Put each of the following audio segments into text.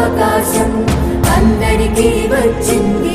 అవకాశం అందరికీ వచ్చింది.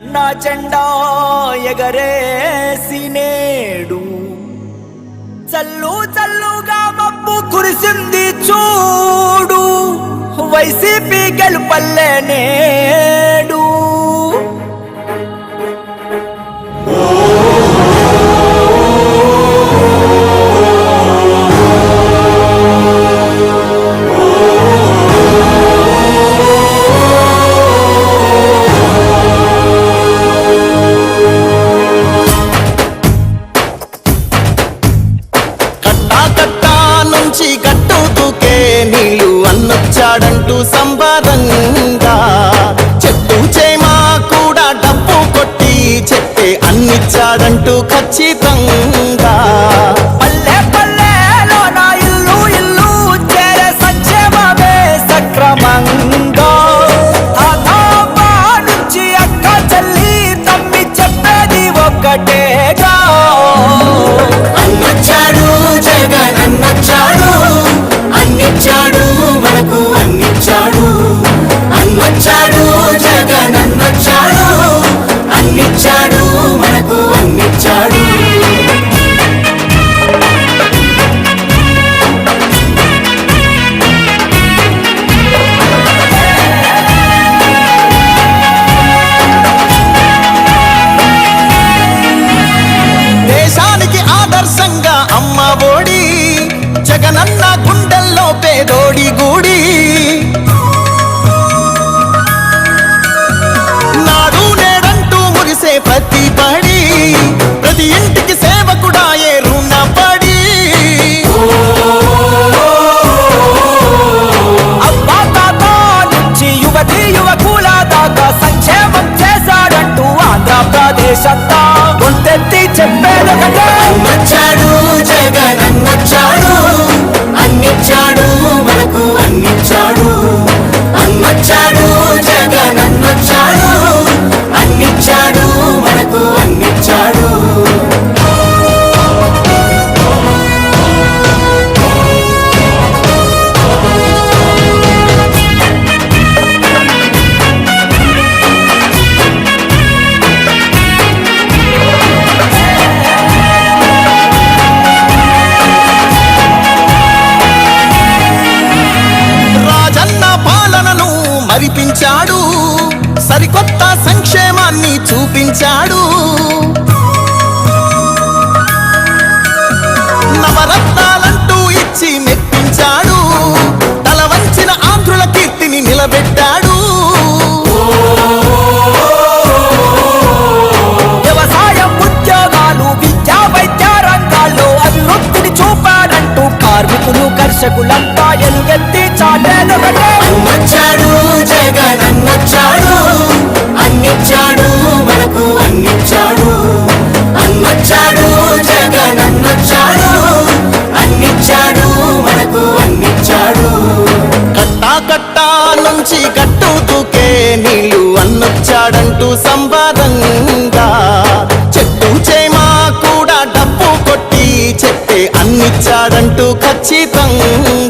నా జెండా ఎగరేసి నేడు చల్లు చల్లుగా మబ్బు కురిసింది చూడు. వైసీపీ గెలుపల్లే ఇచ్చాడంటూ ఖచ్చితంగా ఎలుగెత్తి చాటేదొకటే అన్నొచ్చాడు జగన్ అన్నొచ్చాడు అన్నిచ్చాడు మనకు అన్నిచ్చాడు. అన్నొచ్చాడు జగన్ అన్నొచ్చాడు అన్నిచ్చాడు మనకు అన్నిచ్చాడు. కట్టా కట్టా నుంచి గట్టు దూకే నీళ్ళు అన్నొచ్చాడంటూ సంబారంగా చెట్టు చేమా కూడా డప్పు కొట్టి చెప్పే అన్నిచ్చాడంటూ ఖచ్చితంగా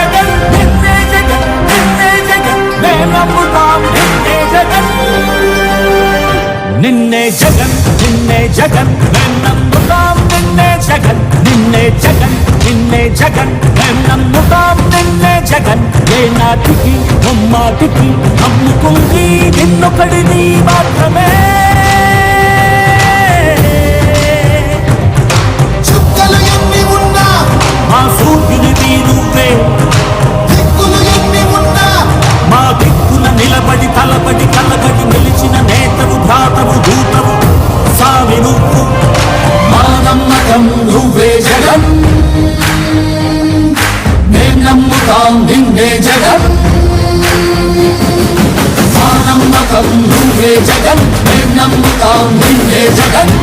జగన్ నిన్నే జగన్. మేం నమ్ముతాం నిన్నే జగన్. ఏ నాటికి నమ్మాటికి నమ్ముకుంది నిన్నొకడిని మాత్రమే. మా సూర్యునివి నువ్వే దిక్కులు ఎన్ని ఉన్నా మా దిక్కున నిలబడి తలబడి కలబడి నిలిచిన నేతవు భ్రాతవు దూతవు సామి నువ్వు మా నమ్మకం నువ్వే జగన్. జగన్ మేం నమ్ముతాం నిన్నే జగన్.